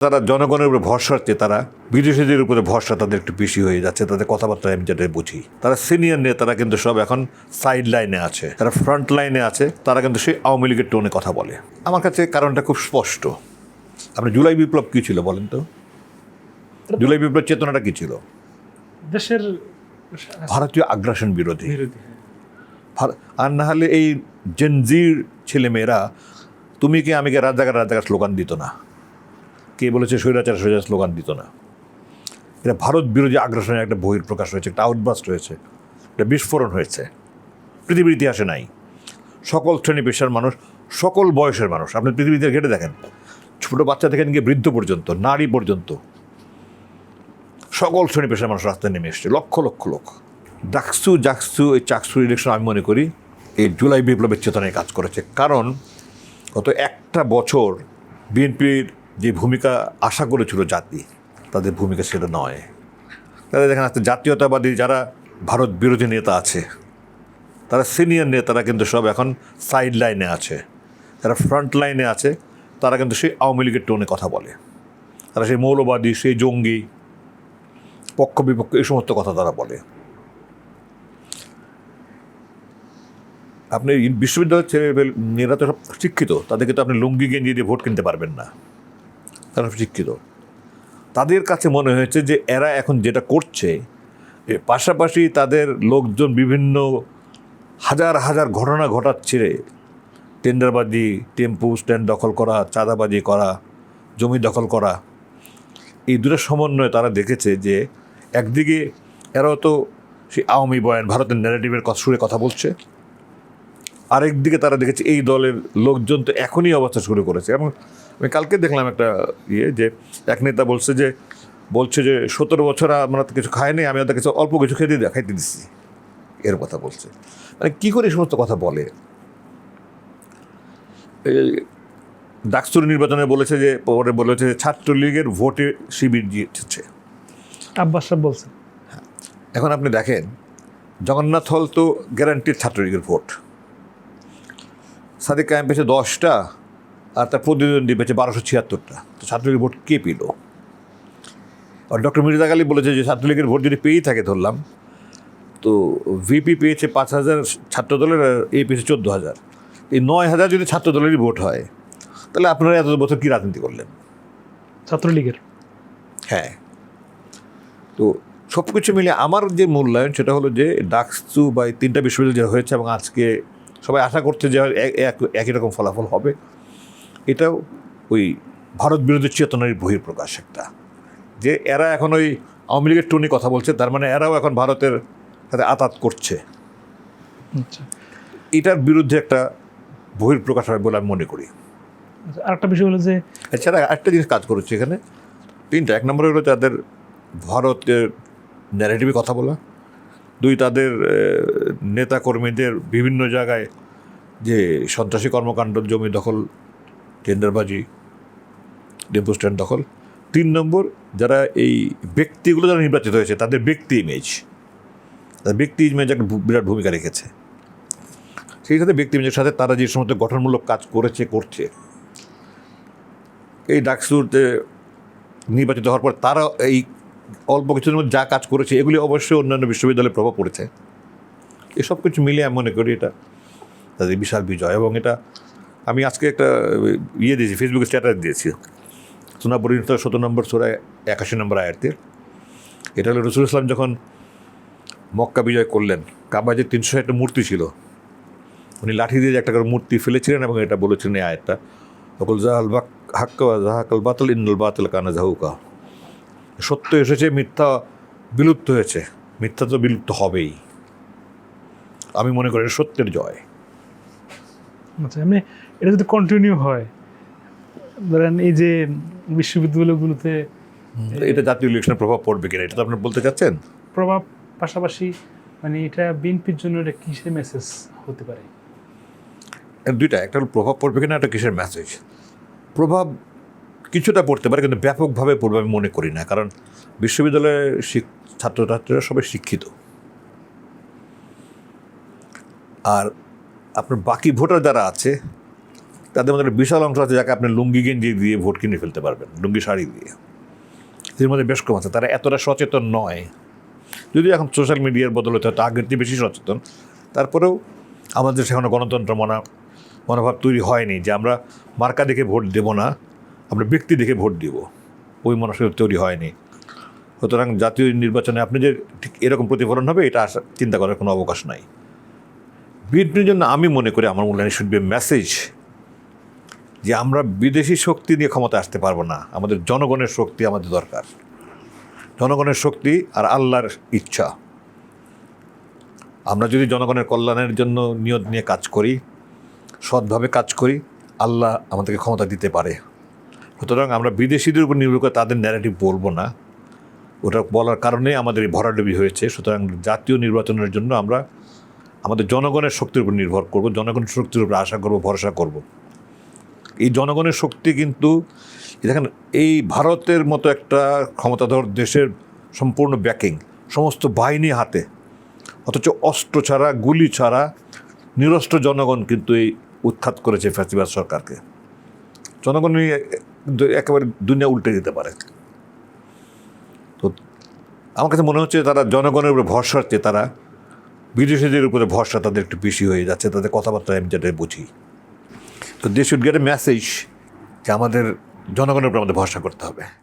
তারা জনগণের উপরে ভরসাতে তারা বিদেশিদের উপরে ভরসা তাদের একটু বেশি হয়ে যাচ্ছে তাদের কথাবার্তা আমি যেটা বুঝি। তারা সিনিয়র নেতারা কিন্তু সব এখন সাইড লাইনে আছে তারা ফ্রন্ট লাইনে আছে তারা কিন্তু সেই আওয়ামী লীগের টোনে কথা বলে। আমার কাছে কারণটা খুব স্পষ্ট। আপনি জুলাই বিপ্লব কী ছিল বলেন তো? জুলাই বিপ্লব চেতনাটা কী ছিল? দেশের ভারতীয় আগ্রাসন বিরোধী। হ্যাঁ। আর না হলে এই জেনজির ছেলেমেয়েরা তুমি কি আমি রাজাকার রাজাকার স্লোগান দিত না? কে বলেছে স্বৈরাচার স্বৈরাচার স্লোগান দিত না। এটা ভারত বিরোধী আগ্রাসনের একটা বহির প্রকাশ হয়েছে, একটা আউটবাস্ট হয়েছে, একটা বিস্ফোরণ হয়েছে। পৃথিবীর ইতিহাসে নাই। সকল শ্রেণি পেশার মানুষ, সকল বয়সের মানুষ, আপনি পৃথিবীতে ঘেটে দেখেন, ছোটো বাচ্চা থেকে নিয়ে বৃদ্ধ পর্যন্ত, নারী পর্যন্ত, সকল শ্রেণি পেশার মানুষ রাস্তায় নেমে এসছে, লক্ষ লক্ষ লোক। ডাকসু, জাকসু, এই চাকসু ইলেকশন আমি মনে করি, এই জুলাই বিপ্লবের চেতনায় কাজ করেছে। কারণ গত একটা বছর বিএনপির যে ভূমিকা আশা করেছিল জাতি, তাদের ভূমিকা সেটা নয়। তাদের দেখেন আজকে জাতীয়তাবাদী যারা ভারত বিরোধী নেতা আছে, তারা সিনিয়র নেতারা কিন্তু সব এখন সাইড লাইনে আছে। তারা ফ্রন্ট লাইনে আছে, তারা কিন্তু সেই আওয়ামী লীগের টোনে কথা বলে। তারা সেই মৌলবাদী, সেই জঙ্গি, পক্ষ বিপক্ষ, এই সমস্ত কথা তারা বলে। আপনি বিশ্ববিদ্যালয়ের ছেলে মেয়েরা তো সব শিক্ষিত, তাদেরকে তো আপনি লুঙ্গি গেঞ্জি দিয়ে ভোট কিনতে পারবেন না। তারা শিক্ষিত। তাদের কাছে মনে হয়েছে যে এরা এখন যেটা করছে পাশাপাশি তাদের লোকজন বিভিন্ন হাজার হাজার ঘটনা ঘটাচ্ছে টেন্ডারবাজি, টেম্পু স্ট্যান্ড দখল করা, চাঁদাবাজি করা, জমি দখল করা। এই দুটো সমন্বয়ে তারা দেখেছে যে একদিকে এরাও তো সেই আওয়ামী বয়ান, ভারতের ন্যারেটিভের সুরে কথা বলছে। আরেকদিকে তারা দেখেছে এই দলের লোকজন তো এখনই অবস্থা শুরু করেছে এবং আমি কালকে দেখলাম একটা ইয়ে যে এক নেতা বলছে যে বলছে যে সতেরো বছর আমরা তো কিছু খাইনি আমি ওদের কিছু অল্প কিছু খেতে দিয়ে খাইতে দিচ্ছি এর কথা বলছে। মানে কী করে সমস্ত কথা বলে? ডাকসুর নির্বাচনে বলেছে যে পরে বলেছে যে ছাত্রলীগের ভোটে শিবির জিতেছে। আব্বাস সাহেব বলছেন এখন আপনি দেখেন জগন্নাথ হল তো গ্যারান্টির ছাত্রলীগের ভোট। সাদিক কায়েম পেয়েছে দশটা। আর তার প্রতিদ্বন্দ্বী পেয়েছে বারোশো ছিয়াত্তরটা। তো ছাত্রলীগের ভোট কে পেল? আর ডক্টর মির্জা গালি বলেছে যে ছাত্রলীগের ভোট যদি পেয়েই থাকে ধরলাম তো ভিপি পেয়েছে পাঁচ হাজার ছাত্র দলের আর এ পেয়েছে চোদ্দ হাজার। এই নয় হাজার যদি ছাত্র দলেরই ভোট হয় তাহলে আপনারা এত বছর কী রাজনীতি করলেন? ছাত্রলীগের? হ্যাঁ। তো সব কিছু মিলে আমার যে মূল্যায়ন সেটা হলো যে ডাকসু বা এই তিনটা বিশ্ববিদ্যালয় যে হয়েছে এবং আজকে সবাই আশা করছে যে এক- এক- একই রকম ফলাফল হবে। এটাও ওই ভারত বিরোধী চেতনার বহিঃপ্রকাশ একটা। যে এরা এখন ওই আওয়ামী লীগের টুনি কথা বলছে তার মানে এরাও এখন ভারতের সাথে আতাত করছে। আচ্ছা। এটার বিরুদ্ধে একটা বহিঃপ্রকাশ হবে বলে আমি মনে করি। আচ্ছা, আরেকটা বিষয় হলো যে এছাড়া একটা জিনিস কাজ করেছে এখানে। তিনটা এক নম্বরে হলো তাদের ভারতের ন্যারেটিভে কথা বলা। দুই তাদের নেতাকর্মীদের বিভিন্ন জায়গায় যে সন্ত্রাসী কর্মকাণ্ড জমি দখল টেন্ডারবাজি ডেপো স্ট্যান্ড দখল। তিন নম্বর, যারা এই ব্যক্তিগুলো যারা নির্বাচিত হয়েছে, তাদের ব্যক্তি ইমেজ তাদের ব্যক্তি ইমেজ একটা বিরাট ভূমিকা রেখেছে। সেই সাথে ব্যক্তি ইমেজের সাথে তারা যে সমস্ত গঠনমূলক কাজ করেছে, করছে, এই ডাকসুতে নির্বাচিত হওয়ার পর তারা এই অল্প কিছুদিনের মধ্যে যা কাজ করেছে, এগুলি অবশ্যই অন্যান্য বিশ্ববিদ্যালয়ে প্রভাব পড়েছে। এসব কিছু মিলিয়ে আমি মনে করি এটা তাদের বিশাল বিজয় এবং এটা আমি আজকে একটা ইয়ে দিয়েছি ফেসবুকে স্ট্যাটাস দিয়েছি। সোনাপুরিন শত নম্বর সোরায় একাশি নম্বর আয়াতের এটা হলো রসুল ইসলাম যখন মক্কা বিজয় করলেন কাবায় যে তিনশো একটা মূর্তি ছিল, উনি লাঠি দিয়ে একটা করে মূর্তি ফেলেছিলেন এবং এটা বলেছিলেন এই আয়াতটা, অকুল জাহাল বাক হাক্কা জাহাকাল বাতল, ইন্নুল বাতল কানা জাহুকা। সত্য এসেছে, মিথ্যা বিলুপ্ত হয়েছে, মিথ্যা তো বিলুপ্ত হবেই। আমি মনে করি সত্যের জয়। আচ্ছা এমনি এটা যদি কন্টিনিউ হয় ধরেন এই যে বিশ্ববিদ্যালয়গুলোতে এটা জাতীয় ইলেকশনের প্রভাব পড়বে কিনা এটা তো আপনি বলতে চাচ্ছেন? প্রভাব পাশাপাশি মানে এটা বিএনপির জন্য এটা কিসের মেসেজ হতে পারে? দুইটা একটা হলো প্রভাব পড়বে কিনা একটা কিসের মেসেজ প্রভাব কিছুটা পড়তে পারে কিন্তু ব্যাপকভাবে পড়বে আমি মনে করি না কারণ বিশ্ববিদ্যালয়ের ছাত্রছাত্রীরা সবাই শিক্ষিত। আর আপনার বাকি ভোটার যারা আছে, তাদের মধ্যে একটা বিশাল অংশ আছে যাকে আপনি লুঙ্গি গেঞ্জি দিয়ে ভোট কিনে ফেলতে পারবেন, লুঙ্গি শাড়ি দিয়ে। এর মধ্যে বেশ কম আছে, তারা এতটা সচেতন নয়। যদি এখন সোশ্যাল মিডিয়ার বদলে হয়তো আগের চেয়ে বেশি সচেতন, তারপরেও আমাদের সেখানে গণতন্ত্র মনা, মনোভাব তৈরি হয়নি যে আমরা মার্কা দেখে ভোট দেব না, আমরা ব্যক্তি দেখে ভোট দিব। ওই মনসের তৈরি হয়নি। সুতরাং জাতীয় নির্বাচনে আপনি যে ঠিক এরকম প্রতিফলন হবে, এটা চিন্তা করার কোনো অবকাশ নাই। বিএনপির জন্য আমি মনে করি আমার মূল্যায়ন শুড বি মেসেজ যে আমরা বিদেশি শক্তি নিয়ে ক্ষমতা আসতে পারব না। আমাদের জনগণের শক্তি আমাদের দরকার। জনগণের শক্তি আর আল্লাহর ইচ্ছা। আমরা যদি জনগণের কল্যাণের জন্য নিয়ত নিয়ে কাজ করি, সৎভাবে কাজ করি, আল্লাহ আমাদেরকে ক্ষমতা দিতে পারে। সুতরাং আমরা বিদেশিদের উপর নির্ভর করে তাদের ন্যারেটিভ বলব না। ওটা বলার কারণে আমাদের এই ভরাডুবি হয়েছে। সুতরাং জাতীয় নির্বাচনের জন্য আমরা আমাদের জনগণের শক্তির উপর নির্ভর করব, জনগণের শক্তির উপর আশা করব, ভরসা করব। এই জনগণের শক্তি কিন্তু দেখেন, এই ভারতের মতো একটা ক্ষমতাধর দেশের সম্পূর্ণ ব্যাকিং সমস্ত বাহিনী হাতে, অথচ অস্ত্র ছাড়া, গুলি ছাড়া, নিরস্ত্র জনগণ কিন্তু এই উৎখাত করেছে ফ্যাসিবাদ সরকারকে। জনগণই একেবারে দুনিয়া উল্টে দিতে পারে। তো আমার কাছে মনে হচ্ছে তারা জনগণের উপরে ভরসার চেয়ে তারা বিদেশিদের উপরে ভরসা তাদের একটু বেশি হয়ে যাচ্ছে, তাদের কথাবার্তা আমি যেটা বুঝি। তো they should get a message যে আমাদের জনগণের উপর আমাদের ভরসা করতে হবে।